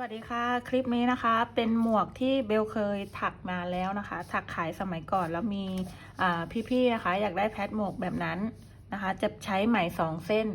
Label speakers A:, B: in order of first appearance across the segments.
A: วัสดีค่ะ คลิปนี้นะคะเป็นหมวกที่เบลเคยถักมาแล้วนะคะ ถักขายสมัยก่อนแล้วมีอ่าพี่ๆนะคะ อยากได้แพทหมวกแบบนั้นนะคะ จะใช้ไหมสองเส้น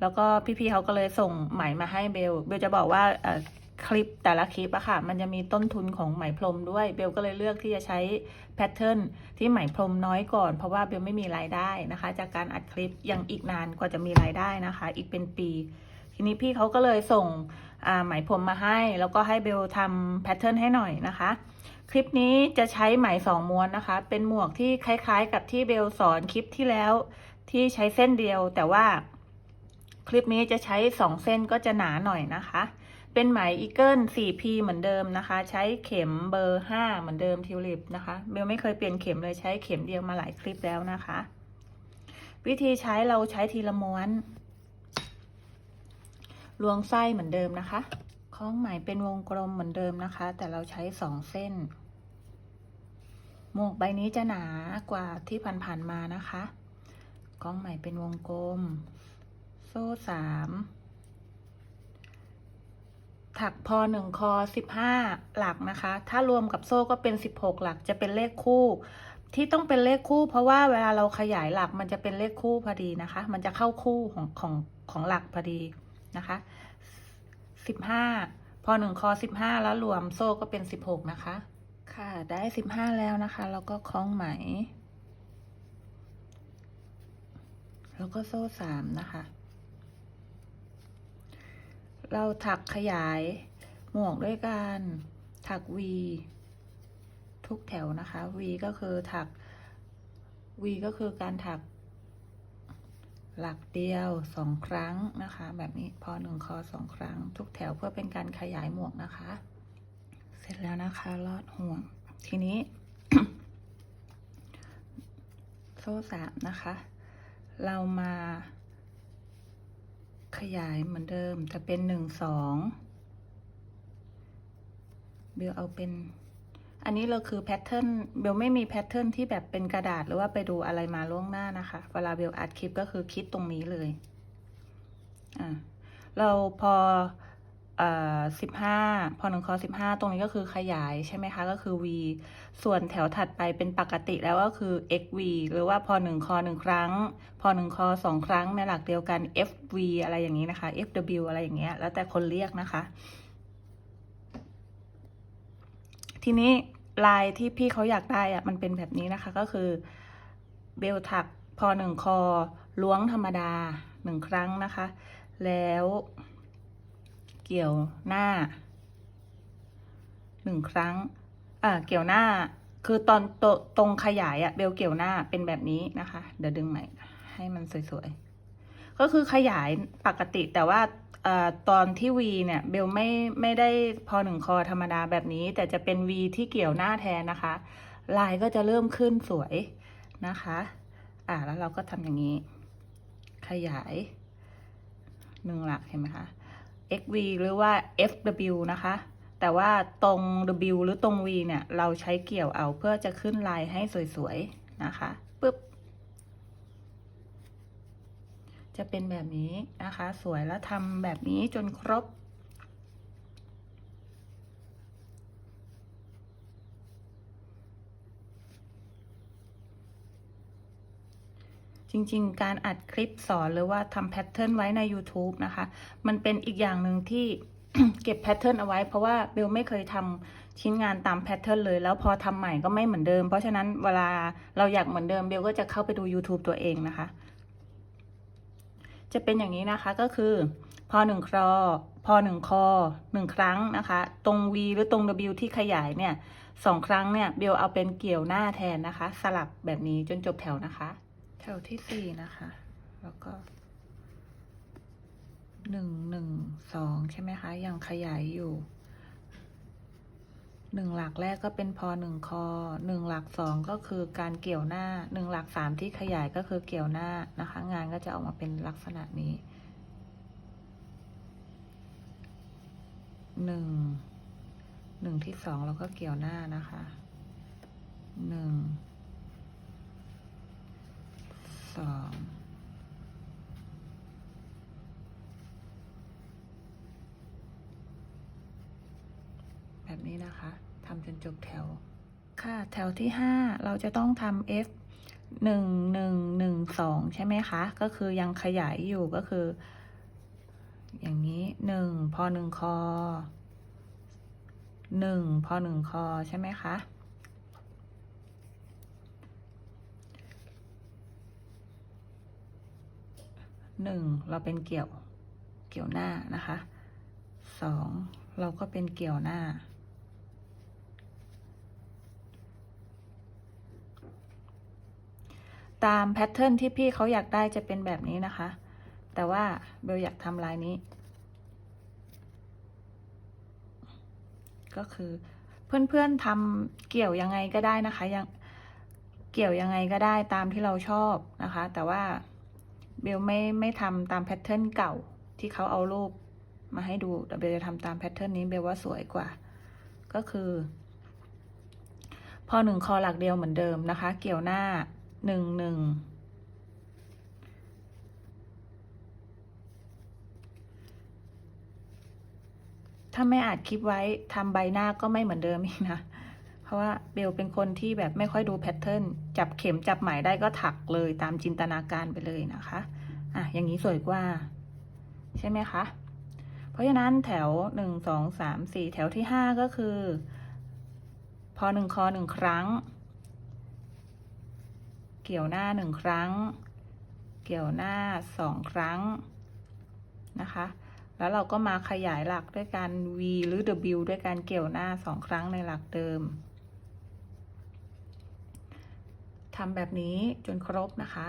A: แล้วก็พี่ๆเขาก็เลยส่งไหมมาให้เบลเบลจะบอกว่าอ่อคลิปแต่ละคลิปอะค่ะ มันจะมีต้นทุนของไหมพรมด้วย เบลก็เลยเลือกที่จะใช้แพทเทิร์นที่ไหมพรมน้อยก่อน เพราะว่าเบลไม่มีรายได้นะคะ จากการอัดคลิปยังอีกนานกว่าจะมีรายได้นะคะ อีกเป็นปี ทีนี้พี่เขาก็เลยส่ง ไหมพรมมาให้ แล้วก็ให้เบลทำแพทเทิร์นให้หน่อยนะคะ คลิปนี้จะใช้ไหมสองม้วนนะคะ เป็นหมวกที่คล้ายๆ กับที่เบลสอนคลิปที่แล้วที่ใช้เส้นเดียว แต่ว่าคลิปนี้จะใช้สองเส้นก็จะหนาหน่อยนะคะ เป็นไหมอีเกิล 4P เหมือนเดิมนะคะ ใช้เข็มเบอร์ 5 เหมือนเดิมทิวลิปนะคะ เบลไม่เคยเปลี่ยนเข็มเลยใช้เข็มเดียวมาหลายคลิปแล้วนะคะ วิธีใช้เราใช้ทีละม้วน ลวงไส้เหมือนเดิมนะคะ คล้องไหมเป็นวงกลมเหมือนเดิมนะคะ แต่เราใช้สองเส้น หมวกใบนี้จะหนากว่าที่ผ่านๆมานะคะคล้องไหมเป็นวงกลม โซ่สามถักพอหนึ่งคอสิบห้าหลักนะคะ ถ้ารวมกับโซ่ก็เป็นสิบหกหลักจะเป็นเลขคู่ ที่ต้องเป็นเลขคู่ เพราะว่าเวลาเราขยายหลักมันจะเป็นเลขคู่พอดีนะคะ มันจะเข้าคู่ของของของหลักพอดี นะคะสิบห้าพอหนึ่งคอสิบห้าแล้วรวมโซ่ก็เป็นสิบหกนะคะ ค่ะได้สิบห้าแล้วนะคะ แล้วก็คล้องไหม แล้วก็โซ่สามนะคะ เราถักขยายหมวกด้วยการถัก V ทุกแถวนะคะ V ก็คือถัก V ก็คือการถัก หลักเดียวสองครั้งนะคะ แบบนี้พอหนึ่งคอสองครั้ง ทุกแถวเพื่อเป็นการขยายหมวกนะคะ เสร็จแล้วนะคะลอดห่วง ทีนี้ โซ่สามนะคะ เรามาขยายเหมือนเดิมแต่เป็นหนึ่งสองเบลเอาเป็น อันนี้เราคือแพทเทิร์นเบลไม่มีแพทเทิร์นที่แบบเป็นกระดาษหรือว่าไปดูอะไรมาล่วงหน้านะคะ เวลาเบลอัดคลิปก็คือคิดตรงนี้เลยอ่าเราพอสิบห้าพอหนึ่งคอสิบห้าตรงนี้ก็คือขยายใช่ไหมคะ ก็คือ v ส่วนแถวถัดไปเป็นปกติแล้วก็คือ xv หรือว่าพอหนึ่งคอหนึ่งครั้ง พอหนึ่งคอสองครั้งในหลักเดียวกัน fv อะไรอย่างนี้นะคะ fw อะไรอย่างเงี้ย แล้วแต่คนเรียกนะคะ ทีนี้ ลายที่พี่เขาอยากได้อะมันเป็นแบบนี้นะคะ ก็คือเบลถักพอหนึ่งคอล้วงธรรมดาหนึ่งครั้งนะคะ แล้วเกี่ยวหน้าหนึ่งครั้งอ่าเกี่ยวหน้าคือตอนตตรงขยายอะเบลเกี่ยวหน้าเป็นแบบนี้นะคะ เดี๋ยวดึงใหม่ให้มันสวยๆ ก็คือขยายปกติแต่ว่า ตอนที่ V เนี่ยเบลไม่ไม่ได้พอหนึ่งคอธรรมดาแบบนี้ แต่จะเป็น V ที่เกี่ยวหน้าแทนนะคะ ลายก็จะเริ่มขึ้นสวยนะคะ อ่าแล้วเราก็ทำอย่างนี้ ขยายหนึ่งหลักเห็นไหมคะ xv หรือว่า fw นะคะ แต่ว่าตรง w หรือตรง v เนี่ย เราใช้เกี่ยวเอาเพื่อจะขึ้นลายให้สวยๆนะคะปึ๊บ จะเป็นแบบนี้นะคะ สวยแล้วทำแบบนี้จนครบ จริงๆ การอัดคลิปสอนหรือว่าทำแพทเทิร์นไว้ใน YouTube นะคะ มันเป็นอีกอย่างหนึ่งที่เก็บแพทเทิร์นเอาไว้เพราะว่าเบลไม่เคยทำชิ้นงานตามแพทเทิร์นเลยแล้วพอทำใหม่ก็ไม่เหมือนเดิม เพราะฉะนั้นเวลาเราอยากเหมือนเดิมเบลก็จะเข้าไปดู YouTube ตัวเองนะคะ จะเป็นอย่างนี้นะคะก็คือพอหนึ่งครอพอหนึ่งคอหนึ่งครั้งนะคะ ตรง V หรือตรง W ที่ขยายเนี่ยสองครั้งเนี่ยเบลเอาเป็นเกี่ยวหน้าแทนนะคะ สลับแบบนี้จนจบแถวนะคะ แถวที่สี่นะคะ แล้วก็หนึ่งหนึ่งสองใช่ไหมคะ ยังขยายอยู่ หนึ่งหลักแรกก็เป็นพอหนึ่งคอหนึ่งหลักสองก็คือการเกี่ยวหน้าหนึ่งหลักสามที่ขยายก็คือเกี่ยวหน้านะคะ งานก็จะออกมาเป็นลักษณะนี้หนึ่งหนึ่งที่สองเราก็เกี่ยวหน้านะคะหนึ่งสองแบบนี้นะคะ ทำจนจบแถว ค่ะ แถวที่ห้าเราจะต้องทำ F หนึ่งหนึ่งหนึ่งสองใช่ไหมคะ ก็คือยังขยายอยู่ก็คือ อย่างนี้หนึ่งพอหนึ่งคอหนึ่งพอหนึ่งคอ ใช่ไหมคะหนึ่งเราเป็นเกี่ยวเกี่ยวหน้านะคะสองเราก็เป็นเกี่ยวหน้า ตามแพทเทิร์นที่พี่เขาอยากได้จะเป็นแบบนี้นะคะ แต่ว่าเบลอยากทำลายนี้ ก็คือเพื่อนๆทำเกี่ยวยังไงก็ได้นะคะยังเกี่ยวยังไงก็ได้ตามที่เราชอบนะคะ แต่ว่าเบลไม่ไม่ทำตามแพทเทิร์นเก่าที่เขาเอารูปมาให้ดูแต่เบลจะทำตามแพทเทิร์นนี้เบลว่าสวยกว่า ก็คือ พอหนึ่งคอหลักเดียวเหมือนเดิมนะคะ เกี่ยวหน้า หนึ่งหนึ่งถ้าไม่อาจคลิปไว้ทำใบหน้าก็ไม่เหมือนเดิมอีกนะ เพราะว่าเบลเป็นคนที่แบบไม่ค่อยดูแพทเทิร์นจับเข็มจับไหมได้ก็ถักเลยตามจินตนาการไปเลยนะคะอะอย่างนี้สวยกว่า ใช่ไหมคะ เพราะฉะนั้นแถวหนึ่งสองสามสี่แถวที่ห้าก็คือ พอหนึ่งคอหนึ่งครั้ง เกี่ยวหน้าหนึ่งครั้ง เกี่ยวหน้าสองครั้งนะคะ แล้วเราก็มาขยายหลักด้วยการ V หรือ W ด้วยการเกี่ยวหน้าสองครั้งในหลักเดิมทำแบบนี้จนครบนะคะ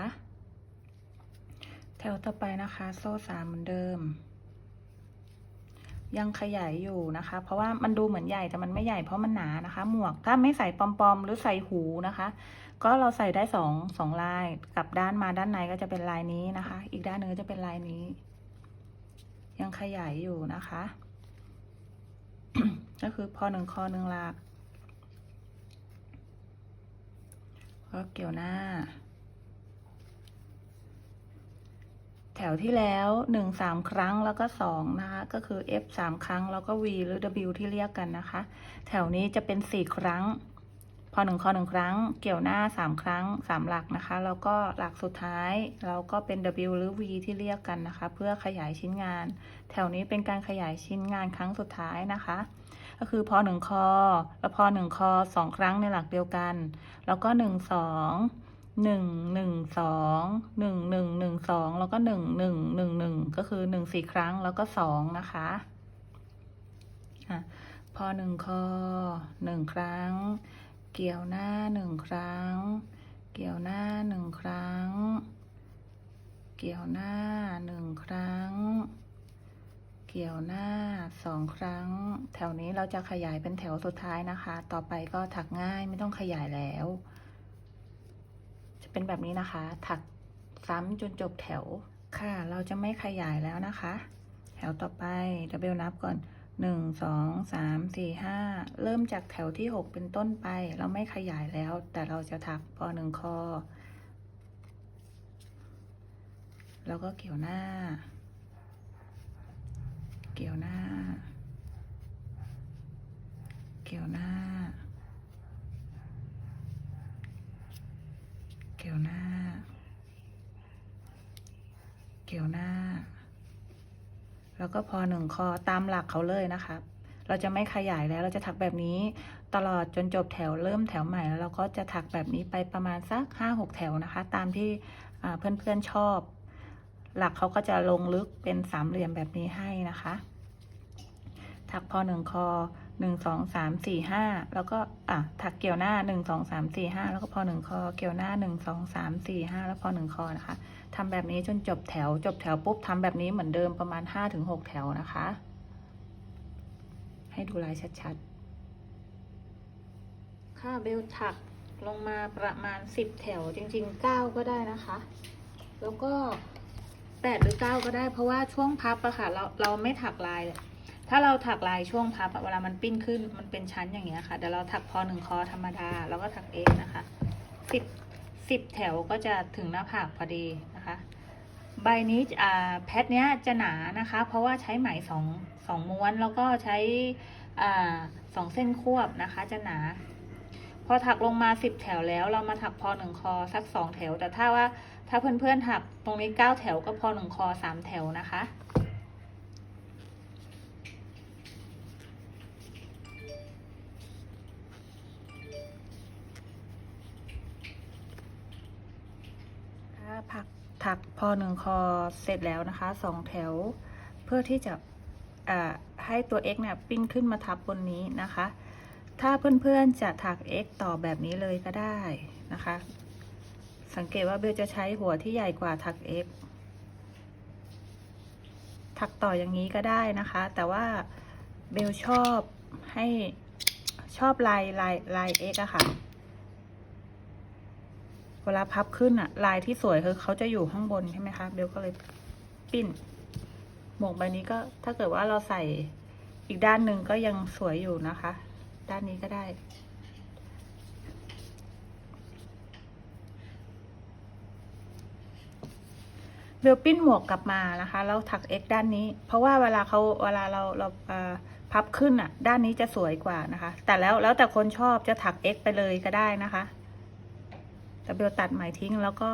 A: แถวต่อไปนะคะ โซ่สามเหมือนเดิม ยังขยายอยู่นะคะ เพราะว่ามันดูเหมือนใหญ่แต่มันไม่ใหญ่เพราะมันหนานะคะ หมวกถ้าไม่ใส่ปอมๆหรือใส่หูนะคะ ก็เราใส่ได้สองสองลายกลับด้านมาด้านในก็จะเป็นลายนี้นะคะ อีกด้านนึงจะเป็นลายนี้ ยังขยายอยู่นะคะ ก็คือพอหนึ่งคอหนึ่งหลักก็เกี่ยวหน้า แถวที่แล้วหนึ่งสามครั้งแล้วก็สองนะคะ ก็คือ F สามครั้งแล้วก็ V หรือ W ที่เรียกกันนะคะ แถวนี้จะเป็นสี่ครั้ง อหนึ่งคอหนึ่งครั้ง เกี่ยวหน้าสามครั้งสามหลักนะคะ แล้วก็หลักสุดท้าย เราก็เป็น W หรือ V ที่เรียกกันนะคะ เพื่อขยายชิ้นงาน แถวนี้เป็นการขยายชิ้นงานครั้งสุดท้ายนะคะ ก็คือพอหนึ่งคอแล้วพอหนึ่งคอสองครั้งในหลักเดียวกัน แล้วก็หนึ่งสองหนึ่งหนึ่งสองหนึ่งหนึ่งหนึ่งสองแล้วก็หนึ่งหนึ่งหนึ่งหนึ่งก็คือหนึ่งสี่ครั้งแล้วก็สองนะคะอะพอหนึ่งคอหนึ่งครั้ง เกี่ยวหน้าหนึ่งครั้ง เกี่ยวหน้าหนึ่งครั้ง เกี่ยวหน้าหนึ่งครั้ง เกี่ยวหน้าสองครั้ง แถวนี้เราจะขยายเป็นแถวสุดท้ายนะคะ ต่อไปก็ถักง่ายไม่ต้องขยายแล้ว จะเป็นแบบนี้นะคะ ถักซ้ำจนจบแถวค่ะ เราจะไม่ขยายแล้วนะคะ แถวต่อไปเดยวเบลนับก่อน หนึ่งสองสามสี่ห้าเริ่มจากแถวที่หกเป็นต้นไป เราไม่ขยายแล้ว แต่เราจะถักพอหนึ่งคอ แล้วก็เกี่ยวหน้า เกี่ยวหน้า เกี่ยวหน้า เกี่ยวหน้า เกี่ยวหน้า แล้วก็พอหนึ่งคอตามหลักเขาเลยนะคะ เราจะไม่ขยายแล้วเราจะถักแบบนี้ตลอดจนจบแถวเริ่มแถวใหม่แล้วเราก็จะถักแบบนี้ไปประมาณสักห้าหกแถวนะคะ ตามที่อ่าเพื่อนๆชอบ หลักเขาก็จะลงลึกเป็นสามเหลี่ยมแบบนี้ให้นะคะ ถักพอหนึ่งคอ หนึ่งสองสามสี่ห้าแล้วก็อะถักเกี่ยวหน้าหนึ่งสองสามสี่ห้าแล้วก็พอหนึ่งคอเกี่ยวหน้าหนึ่งสองสามสี่ห้าแล้วพอหนึ่งคอนะคะทำแบบนี้จนจบแถว จบแถวปุ๊บทำแบบนี้เหมือนเดิมประมาณห้าถึงหกแถวนะคะ ให้ดูลายชัดๆ ค่ะเบลถักลงมาประมาณสิบแถวจริงๆเก้าก็ได้นะคะ แล้วก็แปดหรือเก้าก็ได้เพราะว่าช่วงพับอะค่ะเราเราไม่ถักลายเลย ถ้าเราถักลายช่วงพับเวลามันปิ้นขึ้นมันเป็นชั้นอย่างเงี้ยค่ะเดี๋ยวเราถักพอหนึ่งคอธรรมดา แล้วก็ถักเองนะคะสิบสิบแถวก็จะถึงหน้าผากพอดีนะคะ ใบนี้อ่าแพทเนี้ยจะหนานะคะ เพราะว่าใช้ไหมสองสองม้วนแล้วก็ใช้อ่าสองเส้นควบนะคะ จะหนา พอถักลงมาสิบแถวแล้ว เรามาถักพอหนึ่งคอสักสองแถว แต่ถ้าว่าถ้าเพื่อนๆถักตรงนี้เก้าแถวก็พอหนึ่งคอสามแถวนะคะ ถ้าผัก ถักพอหนึ่งคอเสร็จแล้วนะคะสองแถว เพื่อที่จะให้ตัว x เนี่ยปิ้นขึ้นมาทับบนนี้นะคะ ถ้าเพื่อนๆจะถัก x ต่อแบบนี้เลยก็ได้นะคะ สังเกตว่าเบลจะใช้หัวที่ใหญ่กว่าถัก x ถักต่ออย่างนี้ก็ได้นะคะ แต่ว่าเบลชอบให้ชอบลายลายลาย x อะค่ะ เวลาพับขึ้นอะลายที่สวยคือเขาจะอยู่ข้างบนใช่ไหมคะ เบลก็เลยปิ้น หมวกใบนี้ก็ถ้าเกิดว่าเราใส่อีกด้านหนึ่งก็ยังสวยอยู่นะคะ ด้านนี้ก็ได้ เบลปิ้นหมวกกลับมานะคะแล้วถัก X ด้านนี้ เพราะว่าเวลาเขาเวลาเราเราพับขึ้นอะ ด้านนี้จะสวยกว่านะคะ แต่แล้วแล้วแต่คนชอบจะถัก X ไปเลยก็ได้นะคะ แต่เบลตัดไหมทิ้งแล้วก็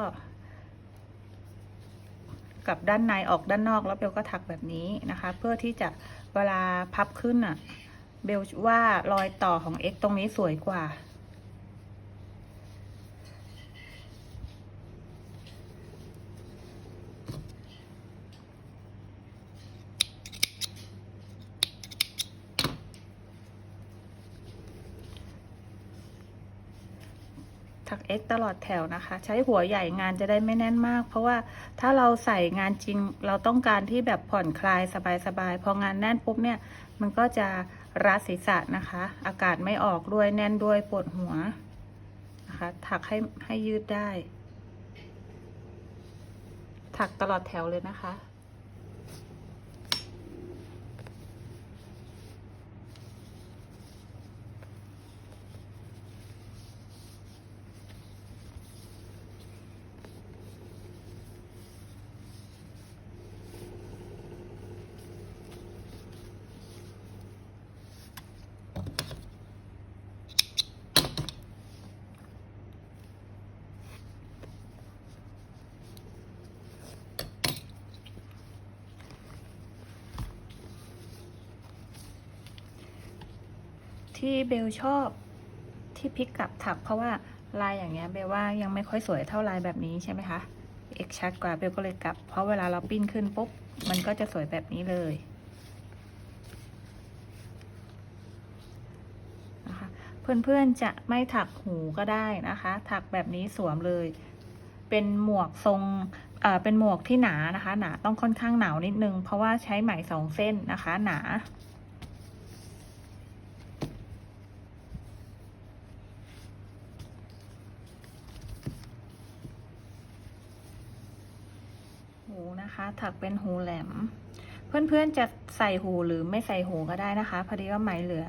A: กลับด้านในออกด้านนอกแล้วเบลก็ถักแบบนี้นะคะ เพื่อที่จะเวลาพับขึ้นอะ เบลว่า รอยต่อของ X ตรงนี้สวยกว่า ตลอดแถวนะคะ ใช้หัวใหญ่งานจะได้ไม่แน่นมาก เพราะว่าถ้าเราใส่งานจริง เราต้องการที่แบบผ่อนคลายสบายๆพองานแน่นปุ๊บเนี่ย มันก็จะรัดศีรษะนะคะ อากาศไม่ออกด้วยแน่นด้วยปวดหัวนะคะ ถักให้ให้ยืดได้ ถักตลอดแถวเลยนะคะ ที่เบลชอบที่พลิกกลับถักเพราะว่าลายอย่างเงี้ยเบลว่ายังไม่ค่อยสวยเท่าลายแบบนี้ใช่ไหมคะเอกชัดกว่าเบลก็เลยกลับ เพราะเวลาเราปิ้นขึ้นปุ๊บมันก็จะสวยแบบนี้เลยนะคะเพื่อนๆจะไม่ถักหูก็ได้นะคะ ถักแบบนี้สวมเลย เป็นหมวกทรงเอ่อเป็นหมวกที่หนานะคะ หนาต้องค่อนข้างหนาวนิดนึง เพราะว่าใช้ไหมสองเส้นนะคะ หนา ถักเป็นหูแหลม เพื่อนๆจะใส่หูหรือไม่ใส่หูก็ได้นะคะ พอดีว่าไหมเหลือ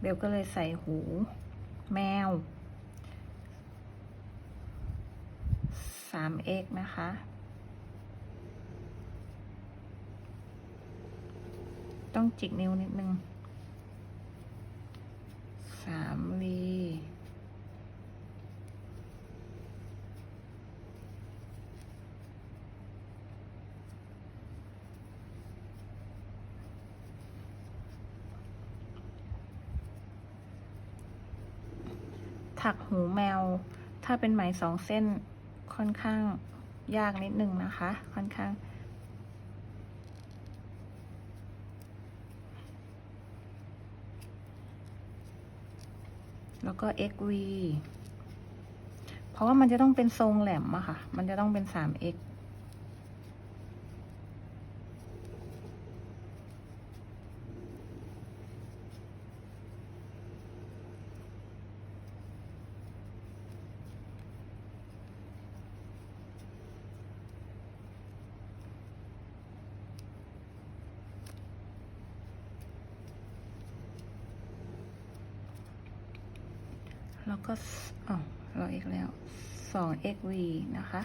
A: เบลก็เลยใส่หูแมว 3x นะคะ ต้องจิกนิ้วนิดนึง 3v ถักหูแมว ถ้าเป็นไหมสองเส้นค่อนข้างยากนิดนึงนะคะ ค่อนข้าง แล้วก็ xv เพราะว่ามันจะต้องเป็นทรงแหลมอะค่ะ มันจะต้องเป็น 3x แล้วก็ส อ๋อรออีกแล้ว 2xv นะคะ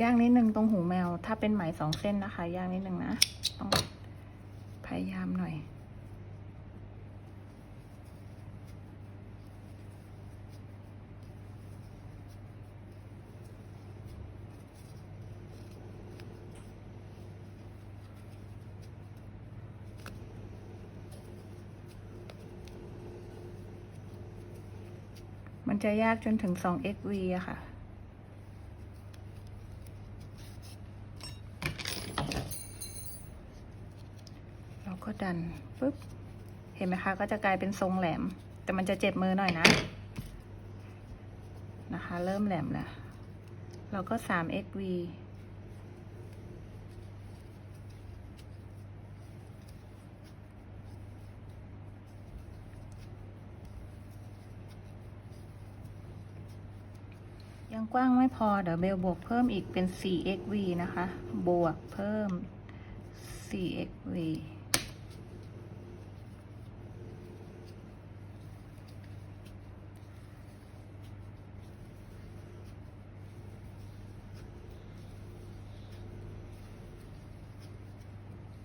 A: ย่างนิดนึงตรงหูแมว ถ้าเป็นไหมสองเส้นนะคะ ย่างนิดนึงนะ ต้องพยายามหน่อย มันจะยากจนถึง 2xv อะค่ะ เราก็ดันปุ๊บ เห็นไหมคะ ก็จะกลายเป็นทรงแหลม แต่มันจะเจ็บมือหน่อยนะ นะคะ เริ่มแหลมแล้ว เราก็ 3xv ยังกว้างไม่พอ เดี๋ยวเบลบวกเพิ่มอีกเป็น 4xv นะคะ บวกเพิ่ม 4xv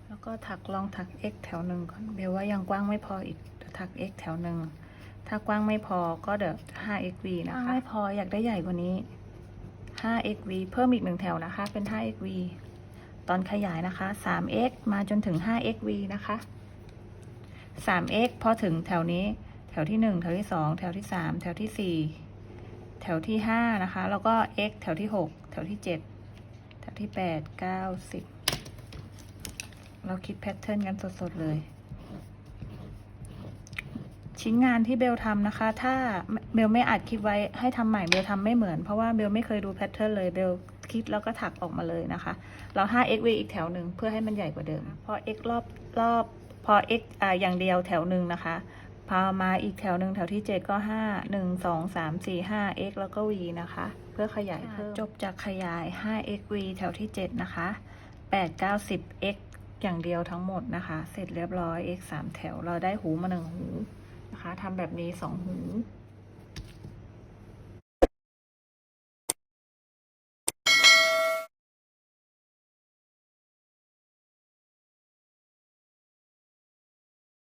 A: แล้วก็ถักลองถัก x แถวหนึ่งก่อน เบลว่ายังกว้างไม่พออีกถัก x แถวหนึ่ง ถ้ากว้างไม่พอก็เดี๋ยว 5xv นะคะ ไม่พออยากได้ใหญ่กว่านี้ 5xv เพิ่มอีกหนึ่งแถวนะคะ เป็น 5xv ตอนขยายนะคะ 3x มาจนถึง 5xv นะคะ 3x พอถึงแถวนี้ แถวที่ 1 แถวที่ 2 แถวที่ 3 แถวที่ 4 แถวที่ 5 นะคะ แล้วก็ x แถวที่ 6 แถวที่ 7 แถวที่ 8 9 10 เราคิดแพทเทิร์นกันสดๆเลย ชิ้นงานที่เบลทำนะคะ ถ้าเบลไม่อัดคลิปไว้ให้ทำใหม่เบลทำไม่เหมือน เพราะว่าเบลไม่เคยดูแพทเทิร์นเลยเบลคิดแล้วก็ถักออกมาเลยนะคะ เรา 5xv อีกแถวหนึ่งเพื่อให้มันใหญ่กว่าเดิม พอ x รอบรอบพอ x อ่าอย่างเดียวแถวหนึ่งนะคะพอมาอีกแถวหนึ่งแถวที่ 7 ก็ 5 1 2 3 4 5 x แล้วก็ v นะคะ เพื่อขยายเพิ่มจบจากขยาย 5xv แถวที่ 7 นะคะ 8 9 10 x อย่างเดียวทั้งหมดนะคะ เสร็จเรียบร้อย x 3 แถวเราได้หูมาหนึ่งหู นะคะทำแบบนี้สองหู